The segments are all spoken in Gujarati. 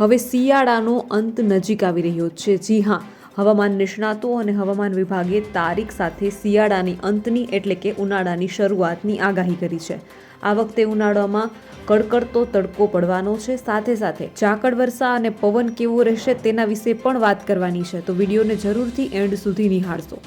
હવે શિયાળાનો અંત નજીક આવી રહ્યો છે. જી હા, હવામાન નિષ્ણાતો અને હવામાન વિભાગે તારીખ સાથે શિયાળાની અંતની એટલે કે ઉનાળાની શરૂઆતની આગાહી કરી છે. આ વખતે ઉનાળામાં કડકડતો તડકો પડવાનો છે. સાથે સાથે ઝાકળ વર્ષા અને પવન કેવો રહેશે તેના વિશે પણ વાત કરવાની છે. તો વિડીયોને જરૂરથી એન્ડ સુધી નિહાળશો.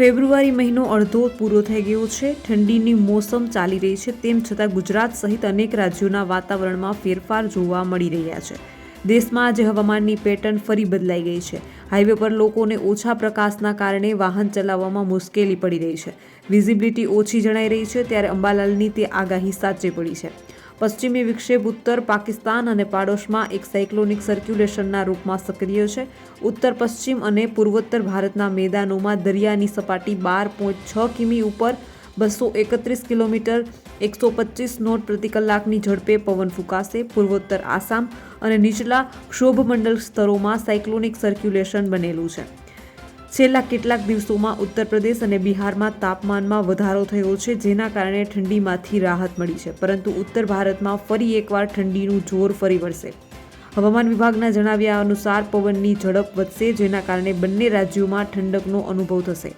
ફેબ્રુઆરી મહિનો અડધો પૂરો થઈ ગયો છે. ઠંડીની મોસમ ચાલી રહી છે, તેમ છતાં ગુજરાત સહિત અનેક રાજ્યોના વાતાવરણમાં ફેરફાર જોવા મળી રહ્યા છે. દેશમાં આજે હવામાનની પેટર્ન ફરી બદલાઈ ગઈ છે. હાઈવે પર લોકોને ઓછા પ્રકાશના કારણે વાહન ચલાવવામાં મુશ્કેલી પડી રહી છે. વિઝિબિલિટી ઓછી જણાઈ રહી છે, ત્યારે અંબાલાલની તે આગાહી સાચી પડી છે. પશ્ચિમી વિક્ષેપ ઉત્તર પાકિસ્તાન અને પાડોશમાં એક સાયક્લોનિક સર્ક્યુલેશનના રૂપમાં સક્રિય છે. ઉત્તર, પશ્ચિમ અને પૂર્વોત્તર ભારતના મેદાનોમાં દરિયાની સપાટી બાર પોઈન્ટ છ કિમી ઉપર બસો એકત્રીસ કિલોમીટર, એકસો પચીસ નોટ પ્રતિ કલાકની ઝડપે પવન ફૂંકાશે. પૂર્વોત્તર આસામ અને નીચલા ક્ષોભમંડળ સ્તરોમાં સાયક્લોનિક સર્ક્યુલેશન બનેલું છે. છેલ્લા કેટલાક દિવસોમાં ઉત્તર પ્રદેશ અને બિહારમાં તાપમાનમાં વધારો થયો છે, જેના કારણે ઠંડીમાંથી રાહત મળી છે. પરંતુ ઉત્તર ભારતમાં ફરી એકવાર ઠંડીનું જોર ફરી વળશે. હવામાન વિભાગના જણાવ્યા અનુસાર પવનની ઝડપ વધશે, જેના કારણે બંને રાજ્યોમાં ઠંડકનો અનુભવ થશે.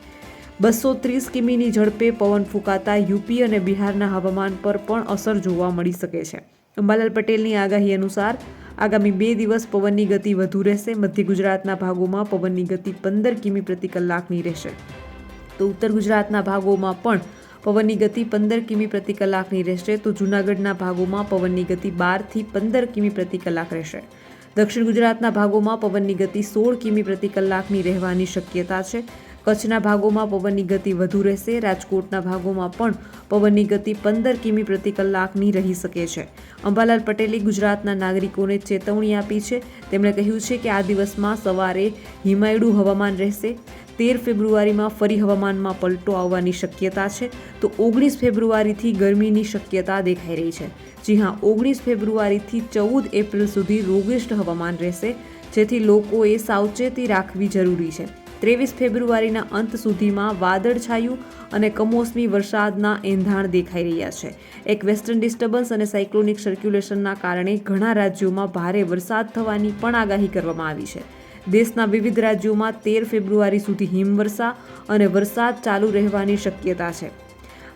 બસો ત્રીસ કિમીની ઝડપે પવન ફૂંકાતા યુપી અને બિહારના હવામાન પર પણ અસર જોવા મળી શકે છે. અંબાલાલ પટેલની આગાહી અનુસાર આગામી બે દિવસ પવનની ગતિ વધુ રહેશે. મધ્ય ગુજરાતના ભાગોમાં પવનની ગતિ પંદર કિમી પ્રતિ કલાકની રહેશે. તો ઉત્તર ગુજરાતના ભાગોમાં પણ પવનની ગતિ પંદર કિમી પ્રતિ કલાકની રહેશે. તો જૂનાગઢના ભાગોમાં પવનની ગતિ બારથી પંદર કિમી પ્રતિ કલાક રહેશે. દક્ષિણ ગુજરાતના ભાગોમાં પવનની ગતિ સોળ કિમી પ્રતિ કલાકની રહેવાની શક્યતા છે. કચ્છના ભાગોમાં પવનની ગતિ વધુ રહેશે. રાજકોટના ભાગોમાં પણ પવનની ગતિ પંદર કિમી પ્રતિ કલાકની રહી શકે છે. અંબાલાલ પટેલે ગુજરાતના નાગરિકોને ચેતવણી આપી છે. તેમણે કહ્યું છે કે આ દિવસમાં સવારે હિમાયડું હવામાન રહેશે. તેર ફેબ્રુઆરીમાં ફરી હવામાનમાં પલટો આવવાની શક્યતા છે. તો ઓગણીસ ફેબ્રુઆરીથી ગરમીની શક્યતા દેખાઈ રહી છે. જી હા, ઓગણીસ ફેબ્રુઆરીથી ચૌદ એપ્રિલ સુધી રોગિષ્ટ હવામાન રહેશે. જેથી લોકોએ સાવચેતી રાખવી જરૂરી છે. ત્રેવીસ ફેબ્રુઆરીના અંત સુધીમાં વાદળછાયું અને કમોસમી વરસાદના એંધાણ દેખાઈ રહ્યા છે. એક વેસ્ટર્ન ડિસ્ટર્બન્સ અને સાયક્લોનિક સર્ક્યુલેશનના કારણે ઘણા રાજ્યોમાં ભારે વરસાદ થવાની પણ આગાહી કરવામાં આવી છે. દેશના વિવિધ રાજ્યોમાં તેર ફેબ્રુઆરી સુધી હિમવર્ષા અને વરસાદ ચાલુ રહેવાની શક્યતા છે.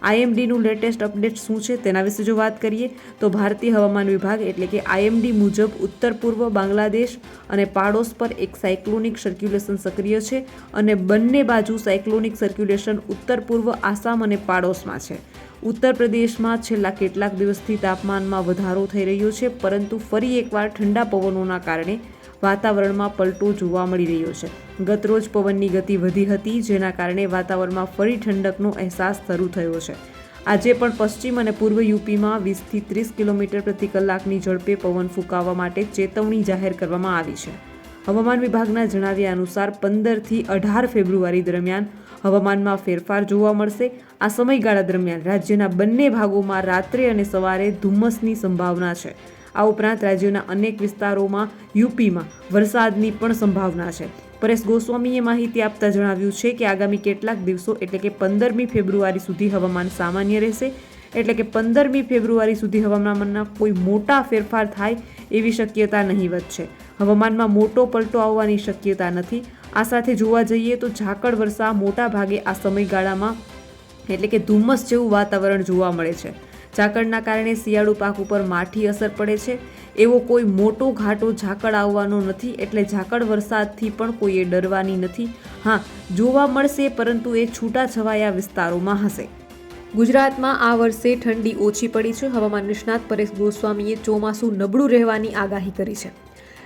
આઈએમડીનું લેટેસ્ટ અપડેટ શું છે તેના વિશે જો વાત કરીએ, તો ભારતીય હવામાન વિભાગ એટલે કે આઈએમડી મુજબ ઉત્તર પૂર્વ બાંગ્લાદેશ અને પાડોશ પર એક સાયક્લોનિક સર્ક્યુલેશન સક્રિય છે અને બંને બાજુ સાયક્લોનિક સર્ક્યુલેશન ઉત્તર પૂર્વ આસામ અને પાડોશમાં છે. ઉત્તર પ્રદેશમાં છેલ્લા કેટલાક દિવસથી તાપમાનમાં વધારો થઈ રહ્યો છે, પરંતુ ફરી એકવાર ઠંડા પવનોના કારણે વાતાવરણમાં પલટો જોવા મળી રહ્યો છે. ગતરોજ પવનની ગતિ વધી હતી, જેના કારણે વાતાવરણમાં ફરી ઠંડકનો અહેસાસ શરૂ થયો છે. આજે પણ પશ્ચિમ અને પૂર્વ યુપીમાં વીસથી ત્રીસ કિલોમીટર પ્રતિ કલાકની ઝડપે પવન ફૂંકાવા માટે ચેતવણી જાહેર કરવામાં આવી છે. હવામાન વિભાગના જણાવ્યા અનુસાર પંદરથી અઢાર ફેબ્રુઆરી દરમિયાન હવામાનમાં ફેરફાર જોવા મળશે. આ સમયગાળા દરમિયાન રાજ્યના બંને ભાગોમાં રાત્રે અને સવારે ધુમ્મસની સંભાવના છે. આ ઉપરાંત રાજ્યના અનેક વિસ્તારોમાં યુપીમાં વરસાદની પણ સંભાવના છે. પરેશ ગોસ્વામીએ માહિતી આપતા જણાવ્યું છે કે આગામી કેટલાક દિવસો એટલે કે પંદરમી ફેબ્રુઆરી સુધી હવામાન સામાન્ય રહેશે. એટલે કે પંદરમી ફેબ્રુઆરી સુધી હવામાનના કોઈ મોટા ફેરફાર થાય એવી શક્યતા નહીવત છે. હવામાનમાં મોટો પલટો આવવાની શક્યતા નથી. આ સાથે જોવા જઈએ તો ઝાકળ વરસા મોટા ભાગે આ સમયગાળામાં એટલે કે ધુમ્મસ જેવું વાતાવરણ જોવા મળે છે. ઝાકળના કારણે શિયાળુ પાક ઉપર માઠી અસર પડે છે. એવો કોઈ મોટો ઘાટો ઝાકળ આવવાનો નથી એટલે ઝાકળ વરસાદથી પણ કોઈએ ડરવાની નથી. હા, જોવા મળશે પરંતુ એ છૂટાછવાયા વિસ્તારોમાં હશે. ગુજરાતમાં આ વર્ષે ઠંડી ઓછી પડી છે. હવામાન નિષ્ણાત પરેશ ગોસ્વામીએ ચોમાસું નબળું રહેવાની આગાહી કરી છે.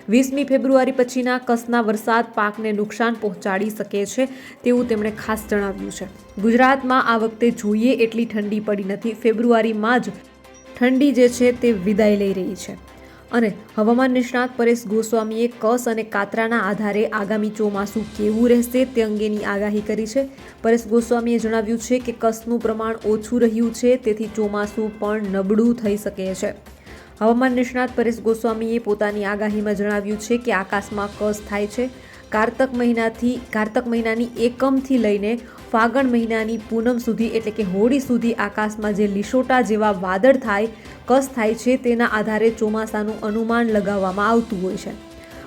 વીસમી ફેબ્રુઆરી પછીના કસના વરસાદ પાકને નુકસાન પહોંચાડી શકે છે તેવું તેમણે ખાસ જણાવ્યું છે. ગુજરાતમાં આ વખતે જોઈએ એટલી ઠંડી પડી નથી. ફેબ્રુઆરીમાં જ ઠંડી જે છે તે વિદાય લઈ રહી છે. અને હવામાન નિષ્ણાત પરેશ ગોસ્વામીએ કસ અને કાતરાના આધારે આગામી ચોમાસું કેવું રહેશે તે અંગેની આગાહી કરી છે. પરેશ ગોસ્વામીએ જણાવ્યું છે કે કસનું પ્રમાણ ઓછું રહ્યું છે, તેથી ચોમાસું પણ નબળું થઈ શકે છે. હવામાન નિષ્ણાત પરેશ ગોસ્વામીએ પોતાની આગાહીમાં જણાવ્યું છે કે આકાશમાં કસ થાય છે. કારતક મહિનાથી, કારતક મહિનાની એકમથી લઈને ફાગણ મહિનાની પૂનમ સુધી, એટલે કે હોળી સુધી આકાશમાં જે લીશોટા જેવા વાદળ થાય, કસ થાય છે તેના આધારે ચોમાસાનું અનુમાન લગાવવામાં આવતું હોય છે.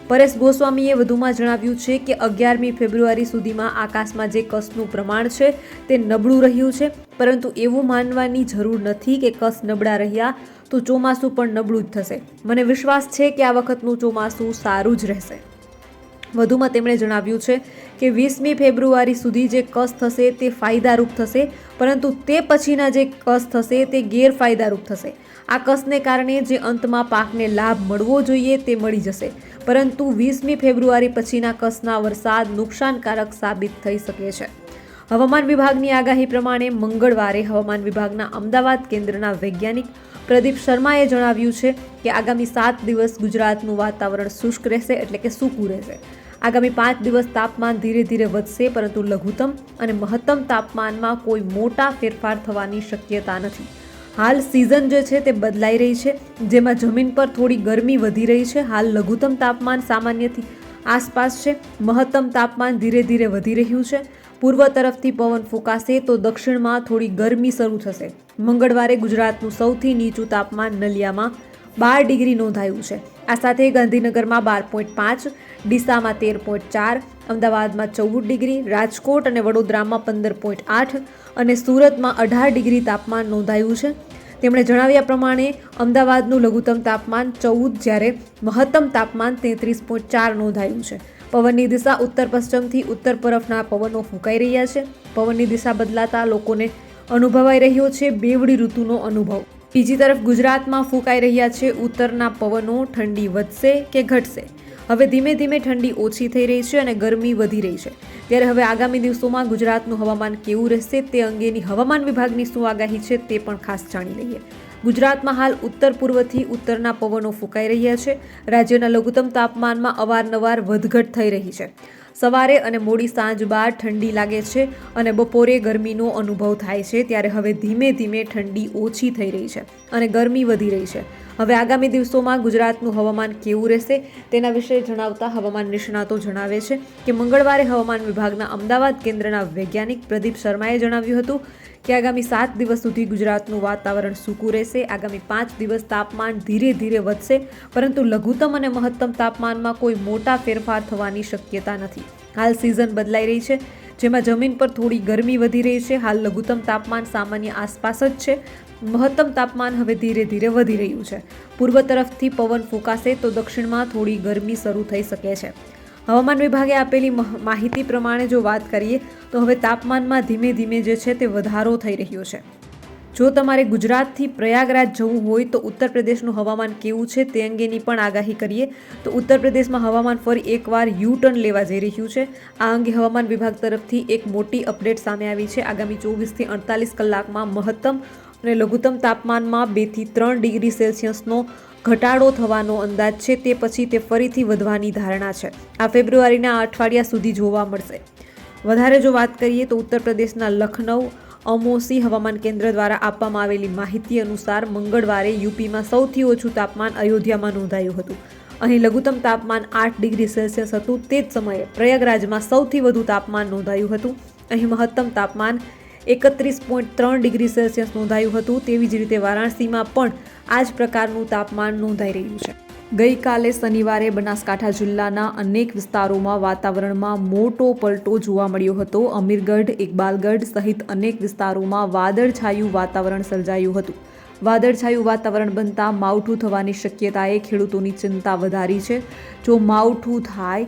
પરેશ ગોસ્વામીએ વધુમાં જણાવ્યું છે કે અગિયારમી ફેબ્રુઆરી સુધીમાં આકાશમાં જે કસનું પ્રમાણ છે તે નબળું રહ્યું છે, પરંતુ એવું માનવાની જરૂર નથી કે કસ નબળા રહ્યા તો ચોમાસું પણ નબળું જ થશે. મને વિશ્વાસ છે કે આ વખતનું ચોમાસું સારું જ રહેશે. વધુમાં તેમણે જણાવ્યું છે કે વીસમી ફેબ્રુઆરી સુધી જે કસ થશે તે ફાયદારૂપ થશે, પરંતુ તે પછીના જે કસ થશે તે ગેરફાયદારૂપ થશે. આ કસને કારણે જે અંતમાં પાકને લાભ મળવો જોઈએ તે મળી જશે, પરંતુ વીસમી ફેબ્રુઆરી પછીના કસના વરસાદ નુકસાનકારક સાબિત થઈ શકે છે. હવામાન વિભાગની આગાહી પ્રમાણે મંગળવારે હવામાન વિભાગના અમદાવાદ કેન્દ્રના વૈજ્ઞાનિક પ્રદીપ શર્માએ જણાવ્યું છે કે આગામી સાત દિવસ ગુજરાતનું વાતાવરણ શુષ્ક રહેશે, એટલે કે સૂકું રહેશે. આગામી પાંચ દિવસ તાપમાન ધીરે ધીરે વધશે, પરંતુ લઘુત્તમ અને મહત્તમ તાપમાનમાં કોઈ મોટા ફેરફાર થવાની શક્યતા નથી. હાલ સિઝન જે છે તે બદલાઈ રહી છે, જેમાં જમીન પર થોડી ગરમી વધી રહી છે. હાલ લઘુત્તમ તાપમાન સામાન્યથી આસપાસ છે, મહત્તમ તાપમાન ધીરે ધીરે વધી રહ્યું છે. પૂર્વ તરફથી પવન ફૂંકાશે તો દક્ષિણમાં થોડી ગરમી શરૂ થશે. મંગળવારે ગુજરાતનું સૌથી નીચું તાપમાન નલિયામાં બાર ડિગ્રી નોંધાયું છે. આ સાથે ગાંધીનગરમાં બાર પોઈન્ટ પાંચ, ડીસામાં તેર પોઈન્ટ ચાર, અમદાવાદમાં ચૌદ ડિગ્રી, રાજકોટ અને વડોદરામાં પંદર પોઈન્ટ આઠ અને સુરતમાં અઢાર ડિગ્રી તાપમાન નોંધાયું છે. તેમણે જણાવ્યા પ્રમાણે, અમદાવાદનું લઘુત્તમ તાપમાન ચૌદ જ્યારે મહત્તમ તાપમાન તેત્રીસ પોઈન્ટ ચાર નોંધાયું છે. પવનની દિશા ઉત્તર પશ્ચિમથી ઉત્તર તરફના પવનો ફૂંકાઈ રહ્યા છે. પવનની દિશા બદલાતા લોકોને અનુભવાઈ રહ્યો છે બેવડી ઋતુનો અનુભવ. બીજી તરફ ગુજરાતમાં ફૂંકાઈ રહ્યા છે ઉત્તરના પવનો, ઠંડી વધશે કે ઘટશે? હવે ધીમે ધીમે ઠંડી ઓછી થઈ રહી છે અને ગરમી વધી રહી છે. ત્યારે હવે આગામી દિવસોમાં ગુજરાતનું હવામાન કેવું રહેશે તે અંગેની હવામાન વિભાગની શું આગાહી છે તે પણ ખાસ જાણી લઈએ. ગુજરાતમાં હાલ ઉત્તર પૂર્વથી ઉત્તરના પવનો ફૂંકાઈ રહ્યા છે. રાજ્યના લઘુત્તમ તાપમાનમાં અવારનવાર વધઘટ થઈ રહી છે. સવારે અને મોડી સાંજ બાદ ઠંડી લાગે છે અને બપોરે ગરમીનો અનુભવ થાય છે, ત્યારે હવે ધીમે ધીમે ઠંડી ઓછી થઈ રહી છે અને ગરમી વધી રહી છે. હવે આગામી દિવસોમાં ગુજરાતનું હવામાન કેવું રહેશે તેના વિશે જણાવતા હવામાન નિષ્ણાતો જણાવે છે કે મંગળવારે હવામાન વિભાગના અમદાવાદ કેન્દ્રના વૈજ્ઞાનિક પ્રદીપ શર્માએ જણાવ્યું હતું કે આગામી સાત દિવસ સુધી ગુજરાતનું વાતાવરણ સૂકું રહેશે. આગામી પાંચ દિવસ તાપમાન ધીરે ધીરે વધશે, પરંતુ લઘુત્તમ અને મહત્તમ તાપમાનમાં કોઈ મોટા ફેરફાર થવાની શક્યતા નથી. હાલ સિઝન બદલાઈ રહી છે, જેમાં જમીન પર થોડી ગરમી વધી રહી છે. હાલ લઘુત્તમ તાપમાન સામાન્ય આસપાસ જ છે. મહત્તમ તાપમાન હવે ધીરે ધીરે વધી રહ્યું છે. પૂર્વ તરફથી પવન ફૂંકાશે તો દક્ષિણમાં થોડી ગરમી શરૂ થઈ શકે છે. હવામાન વિભાગે આપેલી મહ- માહિતી પ્રમાણે જો વાત કરીએ, તો હવે તાપમાનમાં ધીમે ધીમે જે છે તે વધારો થઈ રહ્યો છે. જો તમારે ગુજરાતથી પ્રયાગરાજ જવું હોય તો ઉત્તર પ્રદેશનું હવામાન કેવું છે તે અંગેની પણ આગાહી કરીએ. તો ઉત્તર પ્રદેશમાં હવામાન ફરી એકવાર યુ ટર્ન લેવા જઈ રહ્યું છે. આ અંગે હવામાન વિભાગ તરફથી એક મોટી અપડેટ સામે આવી છે. આગામી ચોવીસથી અડતાલીસ કલાકમાં મહત્તમ અને લઘુત્તમ તાપમાનમાં બેથી ત્રણ ડિગ્રી સેલ્સિયસનો ઘટાડો થવાનો અંદાજ છે તે પછી તે ફરીથી વધવાની ધારણા છે. આ ફેબ્રુઆરીના અઠવાડિયા સુધી જોવા મળશે. વધારે જો વાત કરીએ તો ઉત્તર પ્રદેશના લખનઉ અમોસી હવામાન કેન્દ્ર દ્વારા આપવામાં આવેલી માહિતી અનુસાર મંગળવારે યુપીમાં સૌથી ઓછું તાપમાન અયોધ્યામાં નોંધાયું હતું. અહીં લઘુત્તમ તાપમાન આઠ ડિગ્રી સેલ્સિયસ હતું. તે જ સમયે પ્રયાગરાજમાં સૌથી વધુ તાપમાન નોંધાયું હતું. અહીં મહત્તમ તાપમાન એકત્રીસ પોઈન્ટ ત્રણ ડિગ્રી સેલ્સિયસ નોંધાયું હતું. તેવી જ રીતે વારાણસીમાં પણ આ જ પ્રકારનું તાપમાન નોંધાઈ રહ્યું છે. ગઈકાલે શનિવારે બનાસકાંઠા જિલ્લાના અનેક વિસ્તારોમાં વાતાવરણમાં મોટો પલટો જોવા મળ્યો હતો. અમીરગઢ, ઇકબાલગઢ સહિત અનેક વિસ્તારોમાં વાદળછાયું વાતાવરણ સર્જાયું હતું. વાદળછાયું વાતાવરણ બનતા માવઠું થવાની શક્યતાએ ખેડૂતોની ચિંતા વધારી છે. જો માવઠું થાય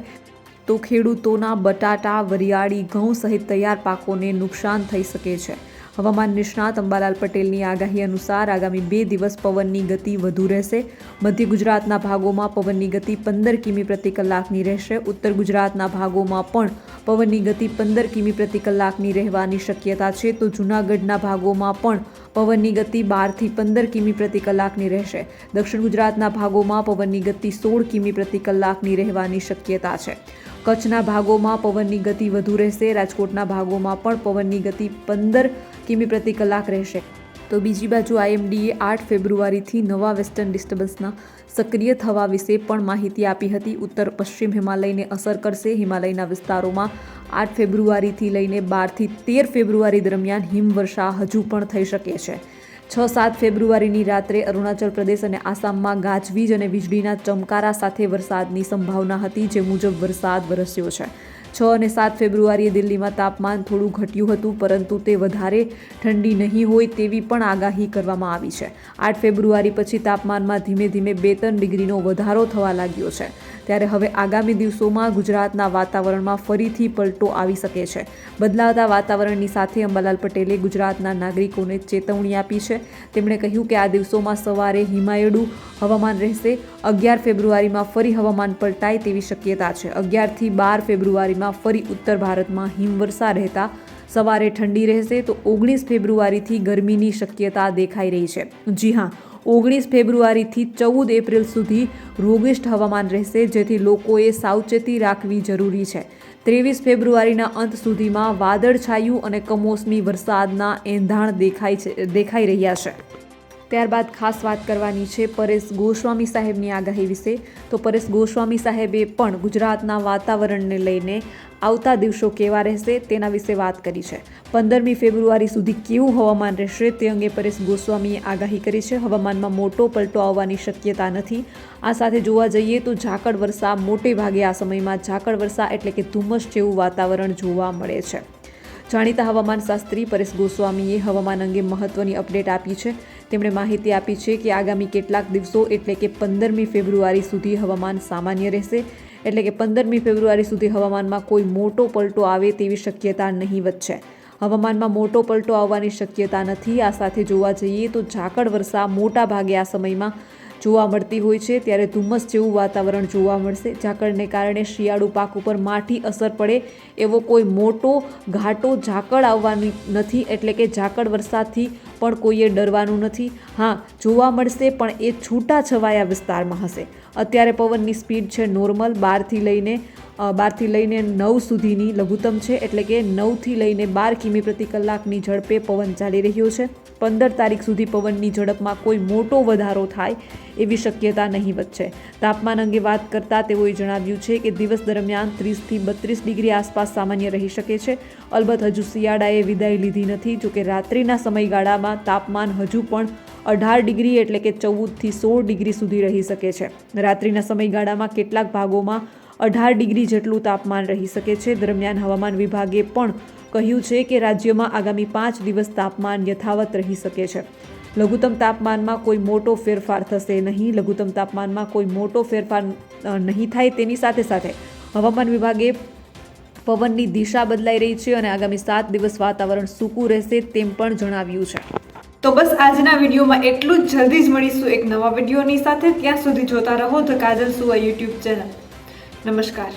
તો ખેડૂતોના બટાટા, વરિયાળી, ઘઉં સહિત તૈયાર પાકોને નુકસાન થઈ શકે છે. હવામાન નિષ્ણાત અંબાલાલ પટેલની આગાહી અનુસાર આગામી બે દિવસ પવનની ગતિ વધુ રહેશે. મધ્ય ગુજરાતના ભાગોમાં પવનની ગતિ પંદર કિમી પ્રતિ કલાકની રહેશે. ઉત્તર ગુજરાતના ભાગોમાં પણ પવનની ગતિ પંદર કિમી પ્રતિ કલાકની રહેવાની શક્યતા છે. તો જૂનાગઢના ભાગોમાં પણ પવનની ગતિ બારથી પંદર કિમી પ્રતિ કલાકની રહેશે. દક્ષિણ ગુજરાતના ભાગોમાં પવનની ગતિ સોળ કિમી પ્રતિ કલાકની રહેવાની શક્યતા છે. કચ્છના ભાગોમાં પવનની ગતિ વધુ રહેશે. રાજકોટના ભાગોમાં પણ પવનની ગતિ પંદર કિમી પ્રતિ કલાક રહેશે. તો બીજી બાજુ આઈએમડીએ આઠ ફેબ્રુઆરીથી નવા વેસ્ટર્ન ડિસ્ટર્બન્સના સક્રિય થવા વિશે પણ માહિતી આપી હતી. ઉત્તર પશ્ચિમ હિમાલયને અસર કરશે. હિમાલયના વિસ્તારોમાં આઠ ફેબ્રુઆરીથી લઈને બારથી તેર ફેબ્રુઆરી દરમિયાન હિમવર્ષા હજુ પણ થઈ શકે છે. છ સાત ફેબ્રુઆરીની રાત્રે અરુણાચલ પ્રદેશ અને આસામમાં ગાજવીજ અને વીજળીના ચમકારા સાથે વરસાદની સંભાવના હતી, જે મુજબ વરસાદ વરસ્યો છે. છ અને સાત ફેબ્રુઆરીએ દિલ્હીમાં તાપમાન થોડું ઘટ્યું હતું, પરંતુ તે વધારે ઠંડી નહીં હોય તેવી પણ આગાહી કરવામાં આવી છે. આઠ ફેબ્રુઆરી પછી તાપમાનમાં ધીમે ધીમે બે ત્રણ ડિગ્રીનો વધારો થવા લાગ્યો છે. ત્યારે હવે આગામી દિવસોમાં ગુજરાતના વાતાવરણમાં ફરીથી પલટો આવી શકે છે. બદલાતા વાતાવરણની સાથે અંબાલાલ પટેલે ગુજરાતના નાગરિકોને ચેતવણી આપી છે. તેમણે કહ્યું કે આ દિવસોમાં સવારે હિમાયડું હવામાન રહેશે, અગિયાર ફેબ્રુઆરીમાં ફરી હવામાન પલટાય તેવી શક્યતા છે. અગિયારથી બાર ફેબ્રુઆરીમાં ફરી ઉત્તર ભારતમાં હિમવર્ષા રહેતા, સવારે ઠંડી રહેશે તો ઓગણીસ ફેબ્રુઆરીથી ગરમીની શક્યતા દેખાઈ રહી છે. જી હા ઓગણીસ ફેબ્રુઆરીથી ચૌદ એપ્રિલ સુધી રોગિષ્ઠ હવામાન રહેશે, જેથી લોકોએ સાવચેતી રાખવી જરૂરી છે. ત્રેવીસ ફેબ્રુઆરીના અંત સુધીમાં વાદળછાયું અને કમોસમી વરસાદના એંધાણ દેખાય છે, દેખાઈ રહ્યા છે. ત્યારબાદ ખાસ વાત કરવાની છે પરેશ ગોસ્વામી સાહેબની આગાહી વિશે. તો પરેશ ગોસ્વામી સાહેબે પણ ગુજરાતના વાતાવરણને લઈને આવતા દિવસો કેવા રહેશે તેના વિશે વાત કરી છે. પંદરમી ફેબ્રુઆરી સુધી કેવું હવામાન રહેશે તે અંગે પરેશ ગોસ્વામીએ આગાહી કરી છે. હવામાનમાં મોટો પલટો આવવાની શક્યતા નથી. આ સાથે જોવા જઈએ તો ઝાકળ વર્ષા મોટે ભાગે આ સમયમાં ઝાકળ વર્ષા એટલે કે ધુમ્મસ જેવું વાતાવરણ જોવા મળે છે. જાણીતા હવામાન શાસ્ત્રી પરેશ ગોસ્વામીએ હવામાન અંગે મહત્વની અપડેટ આપી છે. તેમણે માહિતી આપી છે કે આગામી કેટલાક દિવસો એટલે કે પંદરમી ફેબ્રુઆરી સુધી હવામાન સામાન્ય રહેશે. એટલે કે પંદરમી ફેબ્રુઆરી સુધી હવામાનમાં કોઈ મોટો પલટો આવે તેવી શક્યતા નહીવત છે હવામાનમાં મોટો પલટો આવવાની શક્યતા નથી. આ સાથે જોવા જઈએ તો ઝાકળ વર્ષા મોટા ભાગે આ સમયમાં જોવા મળતી હોય છે. ત્યારે ધુમ્મસ જેવું વાતાવરણ જોવા મળશે. ઝાકળને કારણે શિયાળુ પાક ઉપર માઠી અસર પડે એવો કોઈ મોટો, ઘાટો ઝાકળ આવવાની નથી. એટલે કે ઝાકળ વરસાદથી પણ કોઈએ ડરવાનું નથી. હા, જોવા મળશે, પણ એ છૂટા છવાયા વિસ્તારમાં હશે. અત્યારે પવનની સ્પીડ છે નોર્મલ, બારથી લઈને બારથી લઈને નવ સુધીની લઘુત્તમ છે, એટલે કે નવથી લઈને બાર કિમી પ્રતિ કલાકની ઝડપે પવન ચાલી રહ્યો છે. પંદર તારીખ સુધી પવનની ઝડપમાં કોઈ મોટો વધારો થાય એવી શક્યતા નહીવત છે. તાપમાન અંગે વાત કરતાં તેઓએ જણાવ્યું છે કે દિવસ દરમિયાન ત્રીસથી બત્રીસ ડિગ્રી આસપાસ સામાન્ય રહી શકે છે. અલબત્ત હજુ શિયાળાએ વિદાય લીધી નથી, જોકે રાત્રિના સમયગાળામાં તાપમાન હજુ પણ અઢાર ડિગ્રી એટલે કે ચૌદથી સોળ ડિગ્રી સુધી રહી શકે છે. રાત્રિના સમયગાળામાં કેટલાક ભાગોમાં અઢાર ડિગ્રી જેટલું તાપમાન રહી શકે છે. દરમિયાન હવામાન વિભાગે પણ કહ્યું છે કે રાજ્યમાં આગામી પાંચ દિવસ તાપમાન યથાવત રહી શકે છે. લઘુત્તમ તાપમાનમાં કોઈ મોટો ફેરફાર થશે નહીં. લઘુત્તમ તાપમાનમાં કોઈ મોટો ફેરફાર નહીં થાય તેની સાથે સાથે હવામાન વિભાગે પવનની દિશા બદલાઈ રહી છે અને આગામી સાત દિવસ વાતાવરણ સૂકું રહેશે તેમ પણ જણાવ્યું છે. તો બસ આજના વિડીયોમાં એટલું જ. જલ્દી જ મળીશું એક નવા વિડીયોની સાથે. ત્યાં સુધી જોતા રહો ધ કાજલ સુવા યુટ્યુબ ચેનલ. નમસ્કાર.